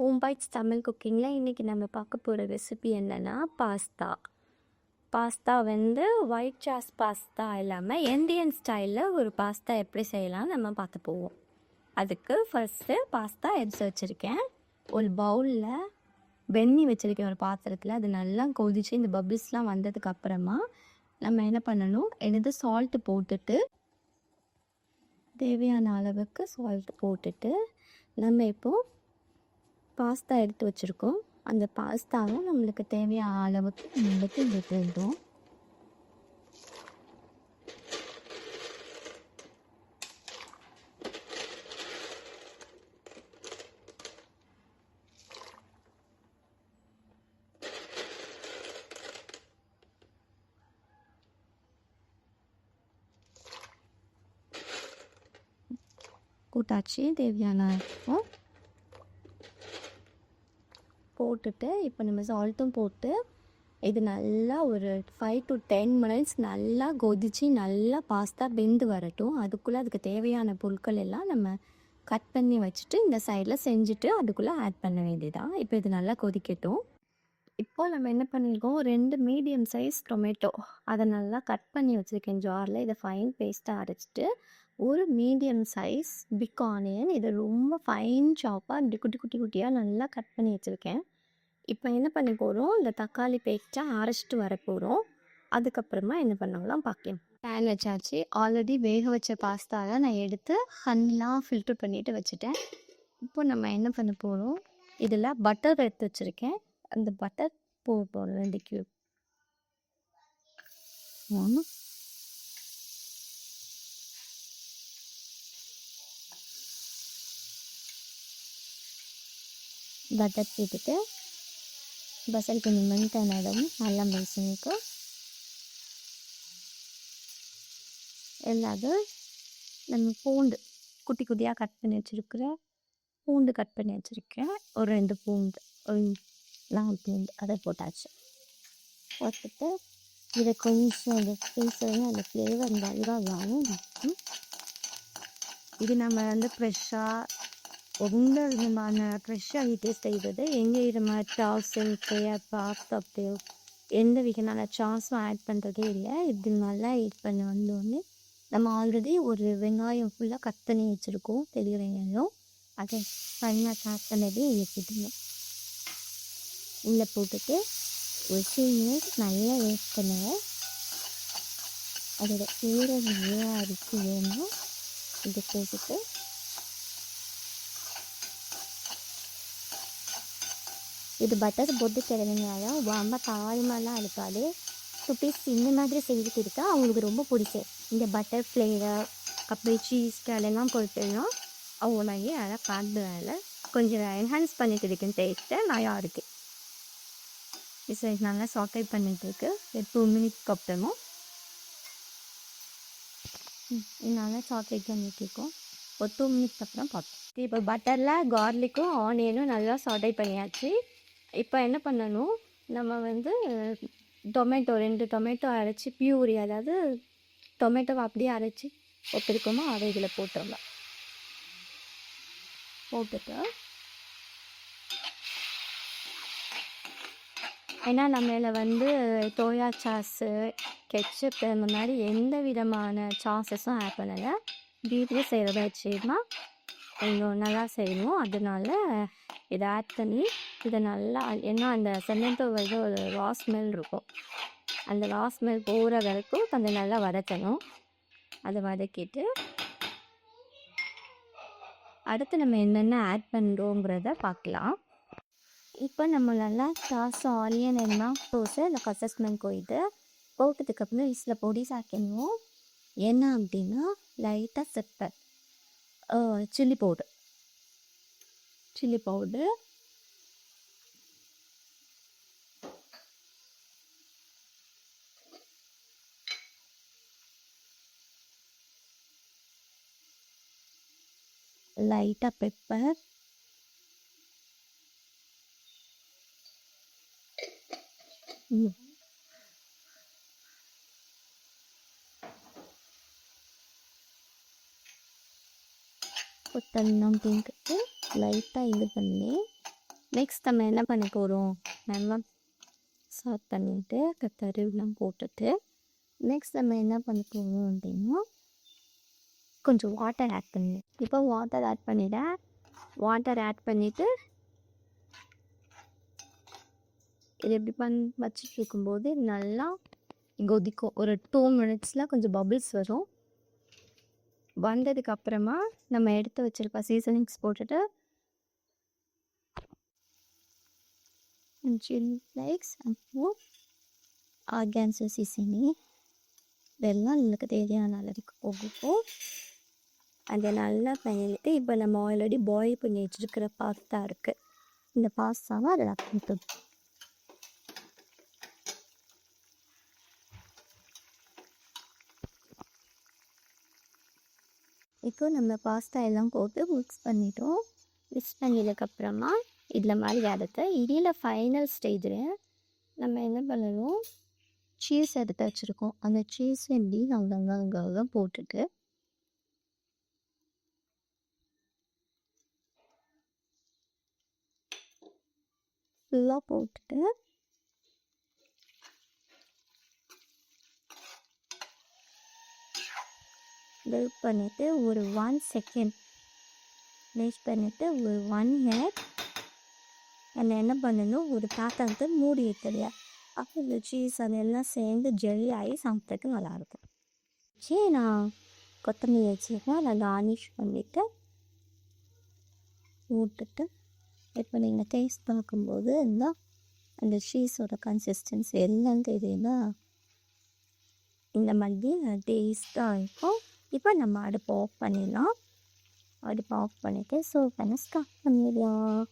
Home bytes Tamil குக்கிங்கில் இன்றைக்கி நம்ம பார்க்க போகிற ரெசிபி என்னென்னா பாஸ்தா பாஸ்தா வந்து ஒயிட் சாஸ் பாஸ்தா இல்லாமல் இந்தியன் ஸ்டைலில் ஒரு பாஸ்தா எப்படி செய்யலாம் நம்ம பார்த்து போவோம். அதுக்கு ஃபஸ்ட்டு பாஸ்தா எடுத்து வச்சுருக்கேன். ஒரு பவுலில் வெந்நி வச்சுருக்கேன் ஒரு பாத்திரத்தில். அது நல்லா கொதிச்சு இந்த பபிள்ஸ்லாம் வந்ததுக்கு அப்புறமா நம்ம என்ன பண்ணணும்? எடுத்து சால்ட்டு போட்டுட்டு தேவையான அளவுக்கு சால்ட் போட்டுட்டு நம்ம இப்போது பாஸ்தா எடுத்து வச்சுருக்கோம். அந்த பாஸ்தாவை நம்மளுக்கு தேவையான அளவுக்கு நம்மளுக்கு விட்டுருந்தோம் கூட்டாச்சு தேவையான இருக்கும் போட்டுட்டு இப்போ நம்ம சால்ட்டும் போட்டு இது நல்லா ஒரு ஃபைவ் டு டென் மினிட்ஸ் நல்லா கொதித்து நல்லா பாஸ்தா வெந்து வரட்டும். அதுக்குள்ளே அதுக்கு தேவையான பொருட்கள் எல்லாம் நம்ம கட் பண்ணி வச்சுட்டு இந்த சைடில் செஞ்சுட்டு அதுக்குள்ளே ஆட் பண்ண வேண்டியதான் இப்போ இது நல்லா கொதிக்கட்டும். இப்போ நம்ம என்ன பண்ணியிருக்கோம் ரெண்டு மீடியம் சைஸ் டொமேட்டோ அதை நல்லா கட் பண்ணி வச்சுருக்கேன் ஜாரில் இதை ஃபைன் பேஸ்ட்டாக அரைச்சிட்டு ஒரு மீடியம் சைஸ் பிக் ஆனியன் இதை ரொம்ப ஃபைன் சாப்பாக இப்படி குட்டி குட்டி குட்டியாக நல்லா கட் பண்ணி வச்சுருக்கேன். இப்போ என்ன பண்ண போகிறோம் இந்த தக்காளி பேஸ்ட்டாக அரைச்சிட்டு வர போகிறோம் அதுக்கப்புறமா என்ன பண்ணலாம் பார்க்கலாம். பேன் வச்சாச்சு. ஆல்ரெடி வேக வச்ச பாஸ்தாவை நான் எடுத்து ஹன்லாம் ஃபில்டர் பண்ணிவிட்டு வச்சுட்டேன். இப்போ நம்ம என்ன பண்ண போகிறோம் இதில் பட்டர் எடுத்து வச்சுருக்கேன். அந்த பட்டர் போட போகிறோம் ரெண்டு கியூப் ஒன்று பட்டர் போட்டுட்டு బసలు కొన్ని మంట అనడం అల్లం వేసినకు எல்லாது நம்ம பூண்டு குட்டி குட்டியாக கட் பண்ணி வச்சுருக்கிற பூண்டு கட் பண்ணி வச்சுருக்கேன் ஒரு ரெண்டு பூண்டு ஒரு நாலு பூண்டு அதை போட்டாச்சு போட்டுட்டு இதை கொஞ்சம் அந்த பீஸ் வந்து அந்த ஃப்ளேவர் நல்லா வரும் இது நம்ம வந்து ஃப்ரெஷ்ஷாக எந்த விதமான ஃப்ரெஷ்ஷாக டேஸ்ட் செய்வது எங்கே விதமான சாஸு பாஸ்தா எந்த விதமான சாஸும் ஆட் பண்ணுறதே இல்லை இது நல்லா ஆட் பண்ண வந்தோடனே நம்ம ஆல்ரெடி ஒரு வெங்காயம் ஃபுல்லாக கட் பண்ணி வச்சுருக்கோம் பெரிய வெங்காயம் அதை பண்ணால் ஆட் பண்ணதே ஏற்றிட்டுங்க உள்ளே போட்டுட்டு ஒரு டூ நல்லா வேஸ்ட் பண்ணுவேன் அதோட ஈரம் நிறையா அரிசி வேணும் இதை போட்டுட்டு இது பட்டர் பொத்து கிழங்குனால ரொம்ப தாழ்மெல்லாம் இருக்காது. குட்டீஸ் இந்த மாதிரி செஞ்சு கொடுத்தா அவங்களுக்கு ரொம்ப பிடிக்கும். இந்த பட்டர் ஃப்ளேவர் அப்புறம் சீஸ் அதெல்லாம் போட்டுன்னா அவங்க நிறைய நல்லா காட்டுறதுனால கொஞ்சம் என்ஹான்ஸ் பண்ணிட்டு இருக்கேன் டேஸ்ட்டை நல்லா இருக்குது இது நல்லா சாட்டை பண்ணிட்டுருக்கு. டூ மினிட்ஸ்க்கு அப்புறமும். நல்லா சாக்லேட் பண்ணிட்டு இருக்கோம் ஒரு டூ மினிட்ஸ் அப்புறம் பார்ப்போம். இப்போ பட்டரில் கார்லிக்கும் ஆனியனும் நல்லா சாட்டை பண்ணியாச்சு. இப்போ என்ன பண்ணணும்? நம்ம வந்து டொமேட்டோ ரெண்டு டொமேட்டோ அரைச்சி பியூரி அதாவது டொமேட்டோவை அப்படியே அரைச்சி ஒப்பிருக்கோமோ அதை இதில் போட்டுடலாம் போட்டுட்டு ஏன்னா நம்மள வந்து டோயா சாஸு கெச்சப் இந்த மாதிரி எந்த விதமான சாஸஸும் ஆட் பண்ணலை. வீட்டிலே செய்கிறத வச்சுன்னா கொஞ்சம் நல்லா செய்யணும் அதனால இதை ஆட் பண்ணி இதை நல்லா ஏன்னா அந்த செமெண்டோ வந்து ஒரு ரா ஸ்மெல் இருக்கும். அந்த ரா ஸ்மெல் போகிற வரைக்கும் கொஞ்சம் நல்லா வதக்கணும். அதை வதக்கிட்டு அடுத்து நம்ம என்னென்ன ஆட் பண்ணுறோங்கிறத பார்க்கலாம். இப்போ நம்ம நல்லா சாஸ் ஆனியன் என்ன போட்டு அந்த கசஸ்மெண்ட் போயிட்டு போட்டதுக்கப்புறம் இசில் பொடி சாக்கணும் என்ன அப்படின்னா லைட்டாக pepper chilli powder chilli powder லைட்டாக பெப்பர் கொத்தமல்லி பிங்க்கு லைட்டாக இது பண்ணி நெக்ஸ்ட் நம்ம என்ன பண்ண போகிறோம் நம்ம சாப் பண்ணிவிட்டு கத்தரிலாம் போட்டுட்டு நெக்ஸ்ட் நம்ம என்ன பண்ண போகிறோம் அப்படின்னா கொஞ்சம் வாட்டர் ஆட் பண்ணி. இப்போ வாட்டர் ஆட் பண்ணிட்டேன் வாட்டர் ஆட் பண்ணிவிட்டு இது எப்படி பண் வச்சுட்டு இருக்கும்போது நல்லா கொதிக்கும் ஒரு டூ மினிட்ஸில் கொஞ்சம் பபிள்ஸ் வரும். வந்ததுக்கு அப்புறமா நம்ம எடுத்து வச்சிருக்க சீசனிங்ஸ் போட்டுட்டு சில்லி ஃப்ளேக்ஸ் அப்புறம் ஆர்கான்ஸோ சீசனி இதெல்லாம் நம்மளுக்கு தேவையான அளவுக்கு போகும் அதை நல்லா பண்ணிட்டு இப்போ நம்ம ஆல்ரெடி பாயில் பண்ணி வச்சுருக்கிற பாஸ்தா இருக்குது இந்த பாஸ்தாவை அதில் போட்டு. இப்போ நம்ம பாஸ்தா எல்லாம் போட்டு மிக்ஸ் பண்ணிட்டோம். மிக்ஸ் பண்ணதுக்கப்புறமா இதில் மாதிரி அடுத்து இதில் ஃபைனல் ஸ்டேஜில் நம்ம என்ன பண்ணணும்? சீஸ் எடுத்து வச்சுருக்கோம். அந்த சீஸ் எப்படி அங்கங்கே அங்கங்கே போட்டுட்டு ஃபுல்லாக போட்டுட்டு வெயிட் பண்ணிவிட்டு ஒரு ஒன் செகண்ட் வெயிட் பண்ணிவிட்டு ஒரு ஒன் மினிட் அதில் என்ன பண்ணணும் ஒரு பாத்திரத்தை மூடி வைக்கலையா அப்போ இந்த சீஸ் அதெல்லாம் சேர்ந்து ஜெல்லி ஆகி சாப்பிட்றதுக்கு நல்லாயிருக்கும் சரி நான் கொத்தமல்லி வச்சுருக்கேன் நான் கார்னிஷ் பண்ணிவிட்டு ஊட்டுட்டு இப்போ நீங்கள் டேஸ்ட் பார்க்கும்போது என்ன அந்த சீஸோட கன்சிஸ்டன்சி எல்லாம் தெரியுதா இந்த மாதிரி டேஸ்ட்டாக இருக்கும். இப்போ நம்ம அடுப்பு ஆஃப் பண்ணிடலாம். அடுப்பு ஆஃப் பண்ணிவிட்டு ஸோ பண்ண ஸ்டார்ட் பண்ணிடலாம்.